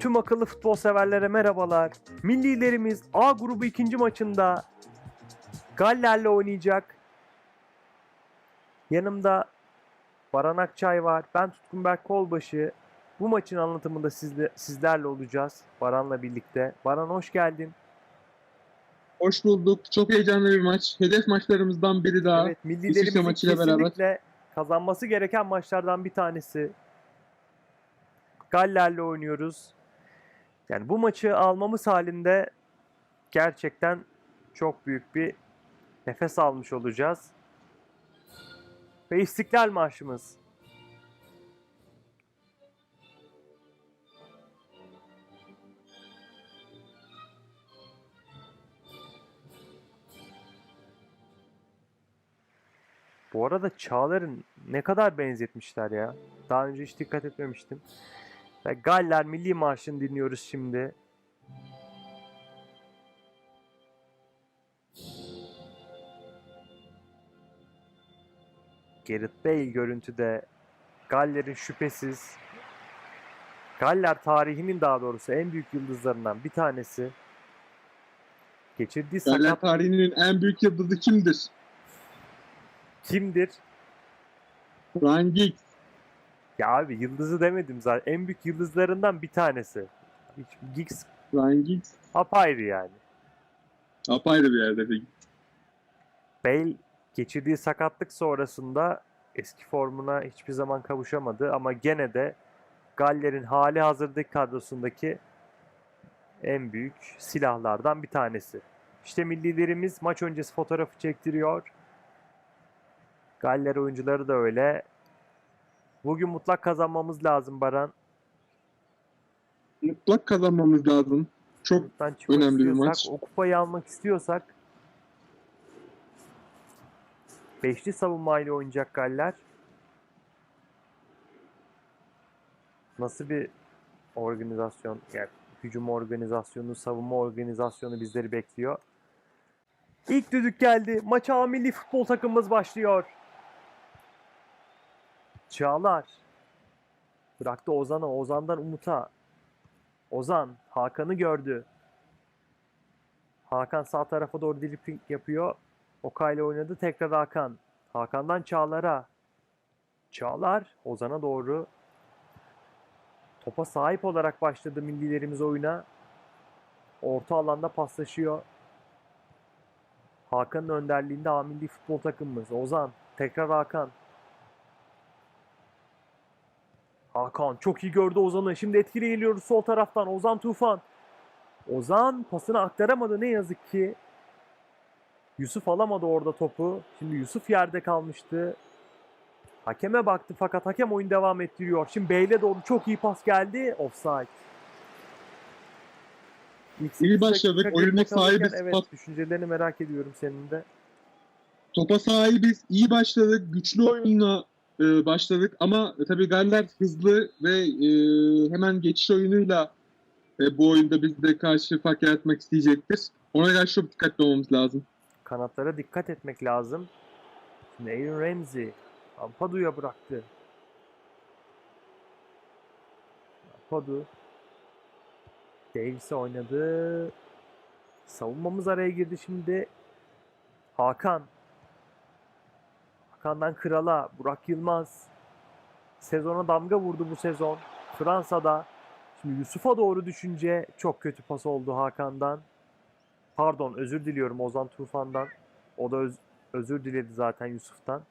Tüm akıllı futbol severlere merhabalar. Millilerimiz A grubu ikinci maçında Galler'le oynayacak. Yanımda Baran Akçay var. Ben Tutkun Berk Kolbaşı. Bu maçın anlatımında sizle, sizlerle olacağız. Baran'la birlikte. Baran hoş geldin. Hoş bulduk. Çok heyecanlı bir maç. Hedef maçlarımızdan biri daha. Evet, millilerimizin maçıyla beraber. kesinlikle kazanması gereken maçlardan bir tanesi. Galler'le oynuyoruz. Yani bu maçı almamız halinde gerçekten çok büyük bir nefes almış olacağız. Ve İstiklal Marşımız. Bu arada Çağlar'ın ne kadar benzetmişler ya. Daha önce hiç dikkat etmemiştim. Galler Milli Marşı'nı dinliyoruz şimdi. Gareth Bale görüntüde Galler'in şüphesiz Galler tarihinin daha doğrusu en büyük yıldızlarından bir tanesi. Geçirdiği Galler sakat tarihinin en büyük yıldızı kimdir? kimdir? Ryan Giggs. Ya abi yıldızı demedim zaten. En büyük yıldızlarından bir tanesi. Hiç Giggs Ryan Giggs. apayrı yani. Apayrı bir yerde. bir- Bale geçirdiği sakatlık sonrasında eski formuna hiçbir zaman kavuşamadı ama gene de Galler'in hali hazırdaki kadrosundaki en büyük silahlardan bir tanesi. İşte millilerimiz maç öncesi fotoğrafı çektiriyor. Galler oyuncuları da öyle. Bugün mutlak kazanmamız lazım Baran. Mutlak kazanmamız lazım. Çok çıkmak önemli bir istiyorsak, maç. o kupayı almak istiyorsak beşli savunmayla oynayacak Galler. Nasıl bir organizasyon, yani hücum organizasyonu, savunma organizasyonu bizleri bekliyor. İlk düdük geldi. Maça milli futbol takımımız başlıyor. Çağlar. Bıraktı Ozan'a. Ozan'dan Umut'a. Ozan Hakan'ı gördü. Hakan sağ tarafa doğru dribbling yapıyor. Okay ile oynadı. Tekrar Hakan. Hakan'dan Çağlar'a. Çağlar Ozan'a doğru. Topa sahip olarak başladı millilerimiz oyuna. Orta alanda paslaşıyor. Hakan'ın önderliğinde A milli futbol takımımız. Ozan. Tekrar Hakan. Hakan çok iyi gördü Ozan'ı. Şimdi etkili geliyoruz sol taraftan. Ozan Tufan. Ozan pasını aktaramadı ne yazık ki. Yusuf alamadı orada topu. Şimdi Yusuf yerde kalmıştı. Hakeme baktı fakat hakem oyun devam ettiriyor. Şimdi Bey'le doğru çok iyi pas geldi. Offside. İlk İyi başladık. dakika Oyunun geride sahibi kalırken Evet Spat. düşüncelerini merak ediyorum senin de. topa sahibiz. İyi başladık. Güçlü oyunla e, başladık. Ama tabii Galler hızlı ve e, hemen geçiş oyunuyla e, bu oyunda bizde karşı fark yaratmak isteyecektir. Ona karşı çok dikkatli olmamız lazım. Kanatlara dikkat etmek lazım. Şimdi Ramsey Ampadu'ya bıraktı. Ampadu Davis'e oynadı. Savunmamız araya girdi şimdi. Hakan. Hakan'dan Kral'a. Burak Yılmaz. Sezona damga vurdu bu sezon. Fransa'da. Şimdi Yusuf'a doğru düşünce çok kötü pas oldu Hakan'dan. Pardon özür diliyorum Ozan Tufan'dan. O da öz- özür diledi zaten Yusuf'tan.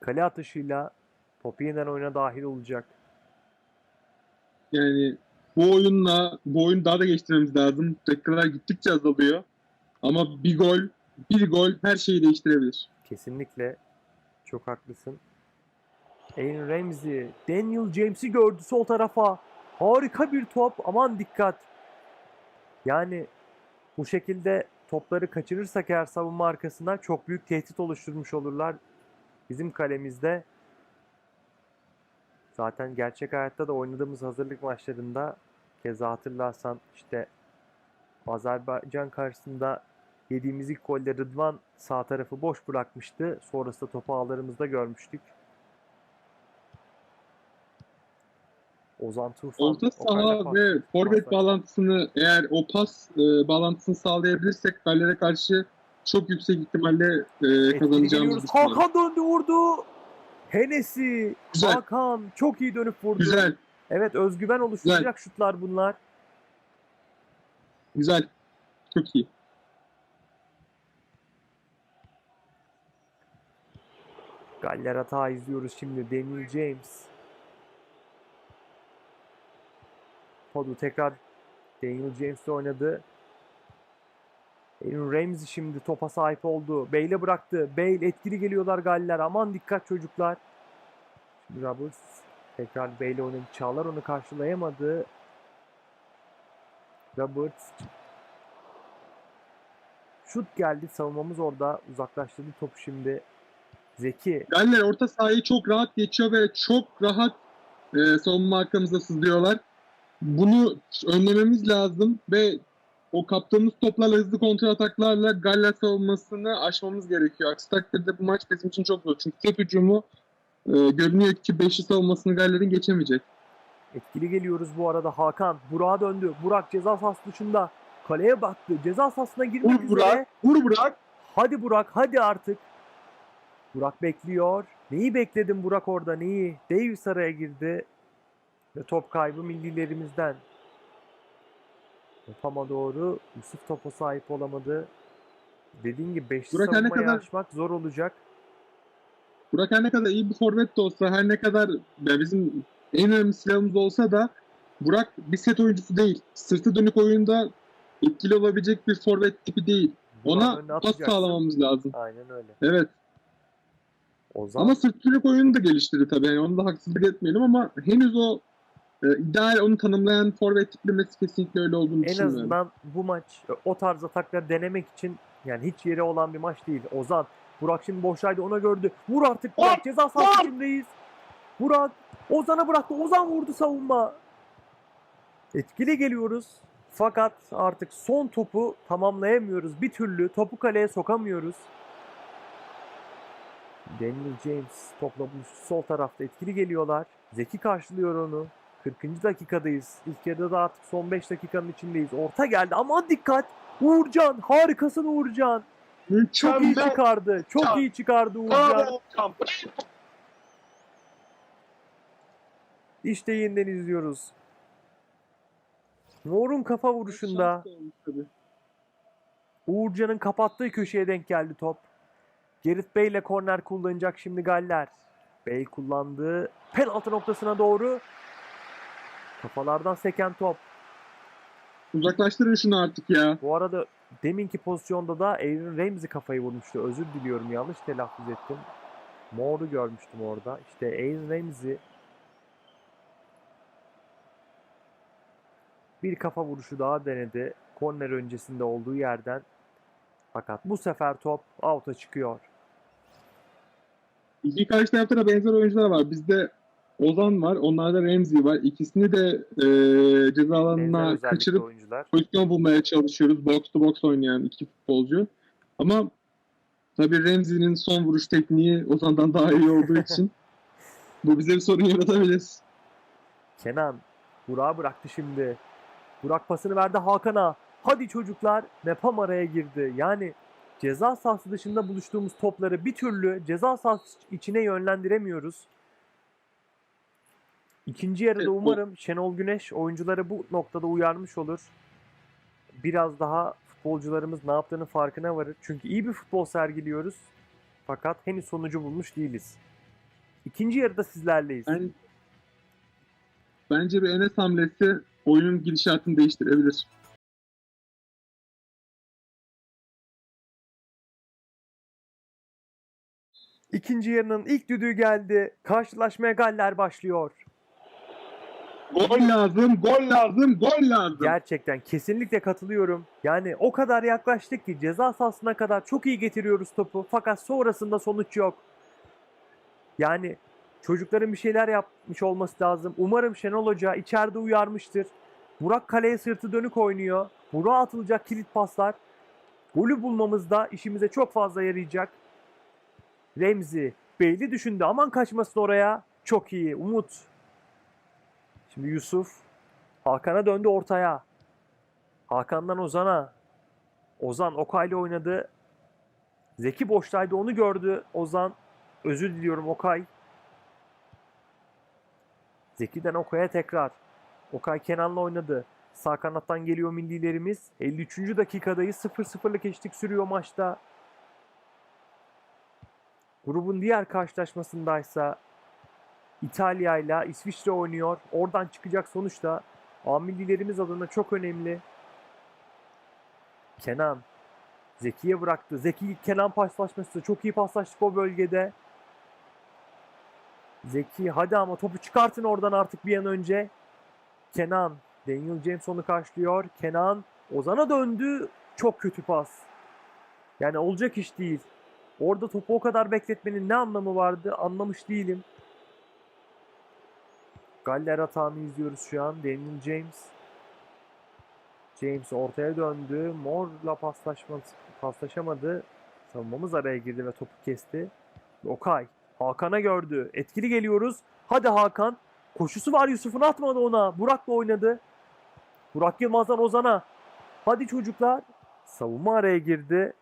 Kale atışıyla topu yeniden oyuna dahil olacak. Yani bu oyunla bu oyunu daha da geçtirmemiz lazım. Dakikalar gittikçe azalıyor. Ama bir gol, bir gol her şeyi değiştirebilir. Kesinlikle çok haklısın. Aaron Ramsey, Daniel James'i gördü sol tarafa. Harika bir top. Aman dikkat. Yani bu şekilde topları kaçırırsak eğer savunma arkasından çok büyük tehdit oluşturmuş olurlar. Bizim kalemizde zaten gerçek hayatta da oynadığımız hazırlık maçlarında keza hatırlarsan işte Azerbaycan karşısında yediğimiz ilk golde Rıdvan sağ tarafı boş bırakmıştı. Sonrasında topu ağlarımızda görmüştük. Ozan Tufan. Orta saha ve forvet bağlantısını eğer o pas e, bağlantısını sağlayabilirsek Galler'e karşı çok yüksek ihtimalle e, kazanacağımızı düşünüyorum. Hakan döndü vurdu. Henesi. Güzel. Hakan çok iyi dönüp vurdu. Güzel, Evet özgüven oluşturacak şutlar bunlar. güzel. Çok iyi. Galler hata izliyoruz şimdi. Daniel James. Podu tekrar Daniel James'le oynadı. Aaron Ramsey şimdi topa sahip oldu. Bale'e bıraktı. Bale etkili geliyorlar Galler. Aman dikkat çocuklar. Şimdi Roberts tekrar Bale'e oynadı. Çağlar onu karşılayamadı. Roberts Şut geldi. Savunmamız orada. Uzaklaştırdı topu şimdi. Zeki. Galler orta sahayı çok rahat geçiyor ve çok rahat e, savunma arkamıza sızlıyorlar. Bunu önlememiz lazım ve o kaptığımız toplarla hızlı kontra ataklarla Galler savunmasını aşmamız gerekiyor. Aksi takdirde bu maç bizim için çok zor. Çünkü tek hücumu e, görünüyor ki 5'li savunmasını Galler'in geçemeyecek. Etkili geliyoruz bu arada Hakan. Burak'a döndü. Burak ceza sahası dışında. Kaleye baktı. Ceza sahasına girmek Vur üzere. Burak, vur Burak. Hadi Burak hadi artık. Burak bekliyor. Neyi bekledin Burak orada neyi? Davis araya girdi. Ve top kaybı millilerimizden. Topama doğru. Yusuf topa sahip olamadı. Dediğin gibi 5 Burak her ne savunmayı kadar- aşmak zor olacak. Burak her ne kadar iyi bir forvet de olsa, her ne kadar ya bizim en önemli silahımız olsa da Burak bir set oyuncusu değil. Sırtı dönük oyunda etkili olabilecek bir forvet tipi değil. Ona pas sağlamamız lazım. Aynen öyle. Evet. Ozan Ama sırt dönük oyunu da geliştirdi tabii. Yani onu da haksızlık etmeyelim ama henüz o e, ideal onu tanımlayan forvet tiplemesi kesinlikle öyle olduğunu en düşünmüyorum. azından bu maç e, o tarz atakları denemek için yani hiç yeri olan bir maç değil. Ozan Burak şimdi boştaydı ona gördü. Vur artık Burak ceza sahası içindeyiz. Burak Ozan'a bıraktı. Ozan vurdu savunma. Etkili geliyoruz. Fakat artık son topu tamamlayamıyoruz. Bir türlü topu kaleye sokamıyoruz. Daniel James topla. Sol tarafta etkili geliyorlar. Zeki karşılıyor onu. 40. dakikadayız. İlk yarıda da artık son 5 dakikanın içindeyiz. Orta geldi. Aman dikkat. Uğurcan harikasın Uğurcan. Çok iyi çıkardı. Çok iyi çıkardı Uğurcan. İşte yeniden izliyoruz. Mor'un kafa vuruşunda. Uğurcan'ın kapattığı köşeye denk geldi top. Gerrit Bey ile korner kullanacak şimdi Galler. Bey kullandı. Penaltı noktasına doğru. Kafalardan seken top. Uzaklaştırın şunu artık ya. Bu arada deminki pozisyonda da Aaron Ramsey kafayı vurmuştu. Özür diliyorum yanlış telaffuz ettim. Moore'u görmüştüm orada. İşte Aaron Ramsey bir kafa vuruşu daha denedi. Korner öncesinde olduğu yerden. Fakat bu sefer top out'a çıkıyor. İki karşı tarafta da benzer oyuncular var. Bizde Ozan var, onlarda Remzi var. İkisini de e, ceza alanına kaçırıp oyuncular. pozisyon bulmaya çalışıyoruz. Box to box oynayan iki futbolcu. Ama tabii Remzi'nin son vuruş tekniği Ozan'dan daha iyi olduğu için bu bize bir sorun yaratabilir. Kenan Burak'ı bıraktı şimdi. Burak pasını verdi Hakan'a. Hadi çocuklar Nepam araya girdi. Yani ceza sahası dışında buluştuğumuz topları bir türlü ceza sahası içine yönlendiremiyoruz. İkinci yarıda umarım Şenol Güneş oyuncuları bu noktada uyarmış olur. Biraz daha futbolcularımız ne yaptığının farkına varır. Çünkü iyi bir futbol sergiliyoruz. Fakat henüz sonucu bulmuş değiliz. İkinci yarıda sizlerleyiz. Ben, bence bir Enes hamlesi oyunun gidişatını değiştirebilir. İkinci yarının ilk düdüğü geldi. Karşılaşmaya Galler başlıyor. Gol lazım, gol lazım, gol lazım. Gerçekten kesinlikle katılıyorum. Yani o kadar yaklaştık ki ceza sahasına kadar çok iyi getiriyoruz topu. Fakat sonrasında sonuç yok. Yani çocukların bir şeyler yapmış olması lazım. Umarım Şenol Hoca içeride uyarmıştır. Burak kaleye sırtı dönük oynuyor. Burak'a atılacak kilit paslar. Golü bulmamızda işimize çok fazla yarayacak. Remzi Beyli düşündü. Aman kaçmasın oraya. Çok iyi. Umut. Şimdi Yusuf Hakan'a döndü ortaya. Hakan'dan Ozan'a. Ozan Okay'la oynadı. Zeki boştaydı onu gördü. Ozan özür diliyorum Okay. Zeki'den Okay'a tekrar. Okay Kenan'la oynadı. Sağ kanattan geliyor millilerimiz. 53. dakikadayız. 0-0'lık eşlik sürüyor maçta. Grubun diğer karşılaşmasındaysa İtalya ile İsviçre oynuyor. Oradan çıkacak sonuçta A millilerimiz adına çok önemli. Kenan Zeki'ye bıraktı. Zeki Kenan paslaşması çok iyi paslaştık o bölgede. Zeki hadi ama topu çıkartın oradan artık bir an önce. Kenan Daniel James onu karşılıyor. Kenan Ozan'a döndü. Çok kötü pas. Yani olacak iş değil. Orada topu o kadar bekletmenin ne anlamı vardı anlamış değilim. Galler hatanı izliyoruz şu an. Daniel James. James ortaya döndü. Paslaşması, paslaşamadı. Savunmamız araya girdi ve topu kesti. Okay. Hakan'a gördü. Etkili geliyoruz. Hadi Hakan. Koşusu var Yusuf'un atmadı ona. Burak'la oynadı. Burak Yılmaz'dan Ozan'a. Hadi çocuklar. Savunma araya girdi.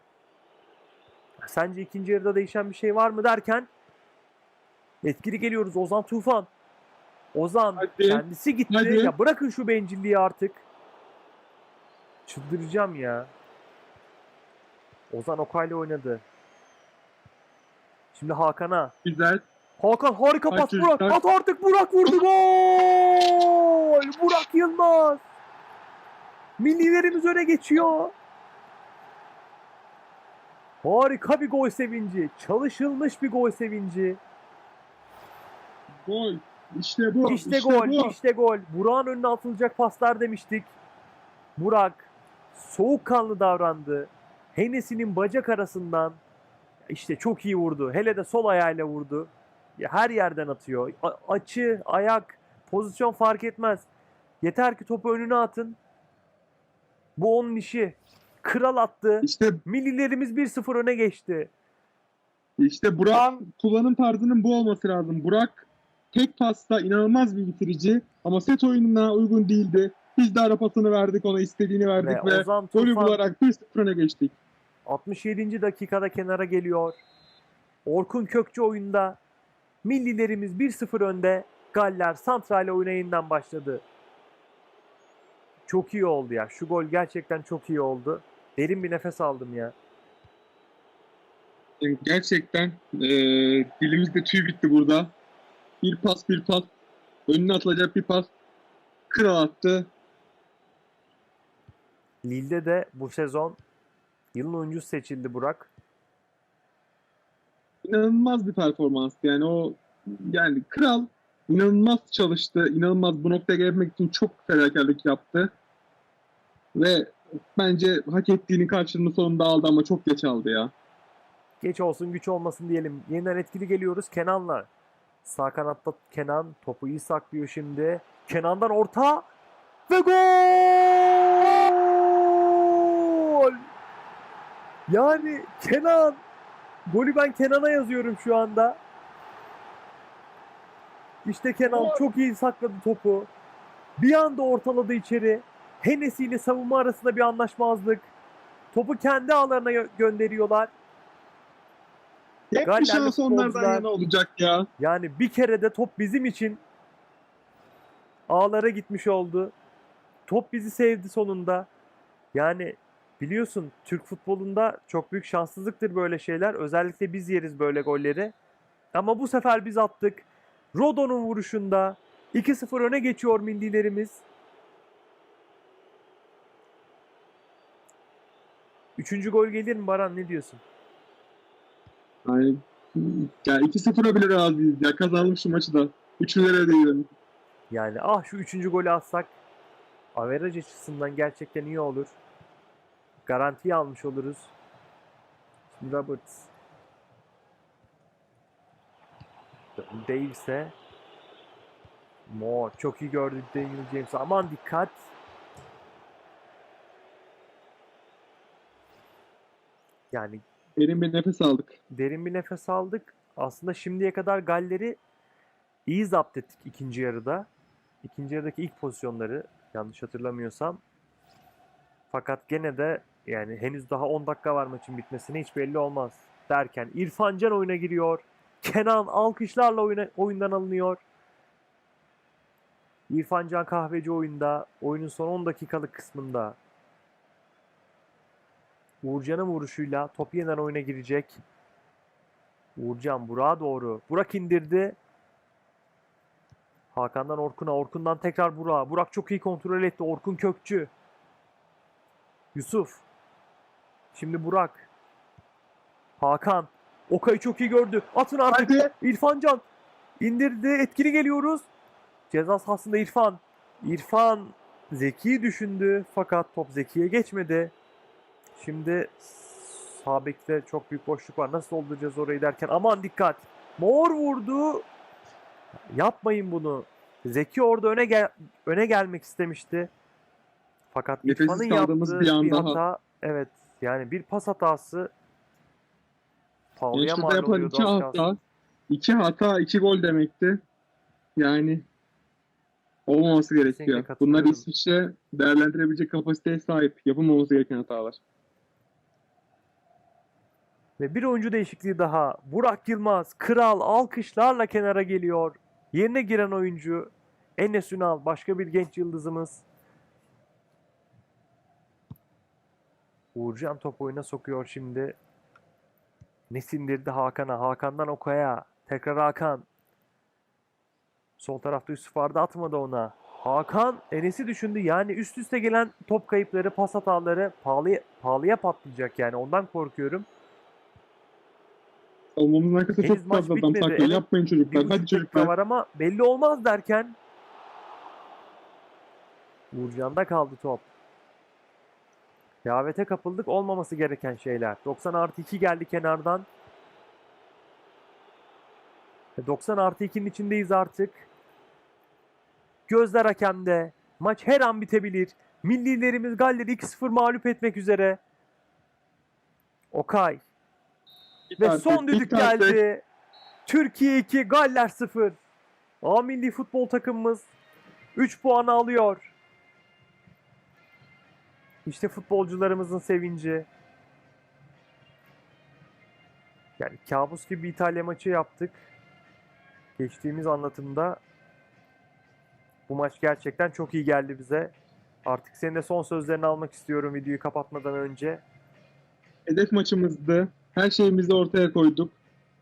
Sence ikinci yarıda değişen bir şey var mı derken etkili geliyoruz. Ozan Tufan. Ozan Hadi. kendisi gitti. Hadi. Ya bırakın şu bencilliği artık. Çıldıracağım ya. Ozan Okay'la oynadı. Şimdi Hakan'a. Güzel. Hakan harika pas Hadi Burak. At artık Burak vurdu. Gol! Burak Yılmaz. Millilerimiz öne geçiyor. Harika bir gol sevinci. Çalışılmış bir gol sevinci. Gol. İşte bu. İşte gol, bu. işte gol. Burak'ın önüne atılacak paslar demiştik. Burak soğukkanlı davrandı. Hennessy'nin bacak arasından işte çok iyi vurdu. Hele de sol ayağıyla vurdu. Ya her yerden atıyor. A- açı, ayak, pozisyon fark etmez. Yeter ki topu önüne atın. Bu onun işi. Kral attı. İşte Millilerimiz 1-0 öne geçti. İşte Burak'ın kullanım tarzının bu olması lazım. Burak tek pasta inanılmaz bir bitirici ama set oyununa uygun değildi. Biz de ara pasını verdik ona istediğini verdik Ve ve, Ozan golü Tufan bularak 1-0 öne geçtik. 67. dakikada kenara geliyor. Orkun Kökçü oyunda. Millilerimiz 1-0 önde. Galler Santral'e oyuna yeniden başladı. Çok iyi oldu ya. Şu gol gerçekten çok iyi oldu. Derin bir nefes aldım ya. Yani gerçekten eee dilimizde tüy bitti burada. Bir pas bir pas. Önüne atılacak bir pas. Kral attı. Lille'de de bu sezon yılın oyuncusu seçildi Burak. İnanılmaz bir performans. Yani o yani kral inanılmaz çalıştı. inanılmaz bu noktaya gelmek için çok fedakarlık yaptı. Ve bence hak ettiğini karşılığını sonunda aldı ama çok geç aldı ya. Geç olsun güç olmasın diyelim. Yeniden etkili geliyoruz Kenan'la. Sağ kanatta Kenan topu iyi saklıyor şimdi. Kenan'dan orta ve gol! Yani Kenan golü ben Kenan'a yazıyorum şu anda. İşte Kenan çok iyi sakladı topu. Bir anda ortaladı içeri. Hennessy ile savunma arasında bir anlaşmazlık. Topu kendi ağlarına gö- gönderiyorlar. Hep bir şans onlardan yana olacak ya. Yani bir kere de top bizim için ağlara gitmiş oldu. Top bizi sevdi sonunda. Yani biliyorsun Türk futbolunda çok büyük şanssızlıktır böyle şeyler. Özellikle biz yeriz böyle golleri. Ama bu sefer biz attık. Rodo'nun vuruşunda 2-0 öne geçiyor millilerimiz. Üçüncü gol gelir mi Baran ne diyorsun? Yani, ya 2-0'a bile razıyız ya. Kazanalım şu maçı da. Üçlülere değilim. Yani ah şu üçüncü golü atsak averaj açısından gerçekten iyi olur. Garantiyi almış oluruz. Şimdi Roberts. Daves'e. Moore çok iyi gördük Daniel James. Aman dikkat. Yani Derin bir nefes aldık. derin bir nefes aldık. Aslında şimdiye kadar Galler'i iyi zapt ettik ikinci yarıda. ikinci yarıdaki ilk pozisyonları yanlış hatırlamıyorsam. Fakat gene de yani henüz daha 10 dakika var maçın bitmesine hiç belli olmaz. Derken İrfan Can oyuna giriyor. Kenan alkışlarla oyuna, oyundan alınıyor. İrfan Can Kahveci oyunda. Oyunun son 10 dakikalık kısmında. Uğurcan'ın vuruşuyla top yeniden oyuna girecek. Uğurcan Burak'a doğru. Burak indirdi. Hakan'dan Orkun'a. Orkun'dan tekrar Burak'a. Burak çok iyi kontrol etti. Orkun Kökçü. Yusuf. Şimdi Burak. Hakan. Okay'ı çok iyi gördü. Atın artık. Hadi. İrfan Can. indirdi. Etkili geliyoruz. Ceza sahasında İrfan. İrfan Zeki düşündü. Fakat top Zeki'ye geçmedi. Şimdi sağ bekte çok büyük boşluk var. Nasıl dolduracağız orayı derken aman dikkat. Mor vurdu. Yapmayın bunu. Zeki orada öne gel öne gelmek istemişti. Fakat İrfan'ın yaptığı bir an bir hata evet yani bir pas hatası Gençler'de mal oluyordu iki hata, iki hata, iki gol demekti. Yani olmaması gerekiyor. Bunlar İsviçre değerlendirebilecek kapasiteye sahip. Yapılmaması gereken hatalar. Ve bir oyuncu değişikliği daha. Burak Yılmaz, kral alkışlarla kenara geliyor. Yerine giren oyuncu Enes Ünal, başka bir genç yıldızımız. Uğurcan top oyuna sokuyor şimdi. Ne sindirdi Hakan'a? Hakan'dan Okay'a. Tekrar Hakan. Sol tarafta Yusuf Arda atmadı ona. Hakan Enes'i düşündü. Yani üst üste gelen top kayıpları, pas hataları pahalıya, pahalıya patlayacak yani. Ondan korkuyorum. Savunmamızın arkasında Henüz çok maç fazla adam bitmedi. Evet. Yapmayın Bir çocuklar. buçuk Hadi dakika çocuklar. var ama belli olmaz derken Uğurcan'da kaldı top. Rehavete kapıldık olmaması gereken şeyler. 90 artı 2 geldi kenardan. E, 90 artı 2'nin içindeyiz artık. Gözler hakemde. Maç her an bitebilir. Millilerimiz Galler'i 2-0 mağlup etmek üzere. Okay. Ve artık, son düdük git artık. geldi. Türkiye 2, Galler 0. A milli futbol takımımız 3 puan alıyor. İşte futbolcularımızın sevinci. Yani kabus gibi bir İtalya maçı yaptık. Geçtiğimiz anlatımda bu maç gerçekten çok iyi geldi bize. Artık senin de son sözlerini almak istiyorum videoyu kapatmadan önce. Hedef maçımızdı. Her şeyimizi ortaya koyduk.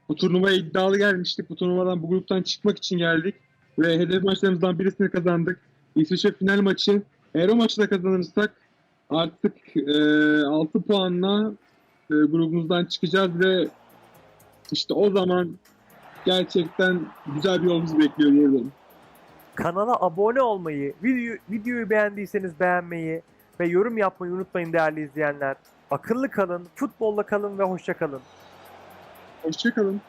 Bu turnuvaya iddialı gelmiştik. Bu turnuvadan, bu gruptan çıkmak için geldik. Ve hedef maçlarımızdan birisini kazandık. İsviçre final maçı. Eğer o maçı da kazanırsak artık e, 6 puanla e, grubumuzdan çıkacağız ve işte o zaman gerçekten güzel bir yolumuz bekliyor diyebilirim. Kanala abone olmayı, video, videoyu beğendiyseniz beğenmeyi ve yorum yapmayı unutmayın değerli izleyenler. Akıllı kalın, futbolla kalın ve hoşça kalın. Hoşçakalın.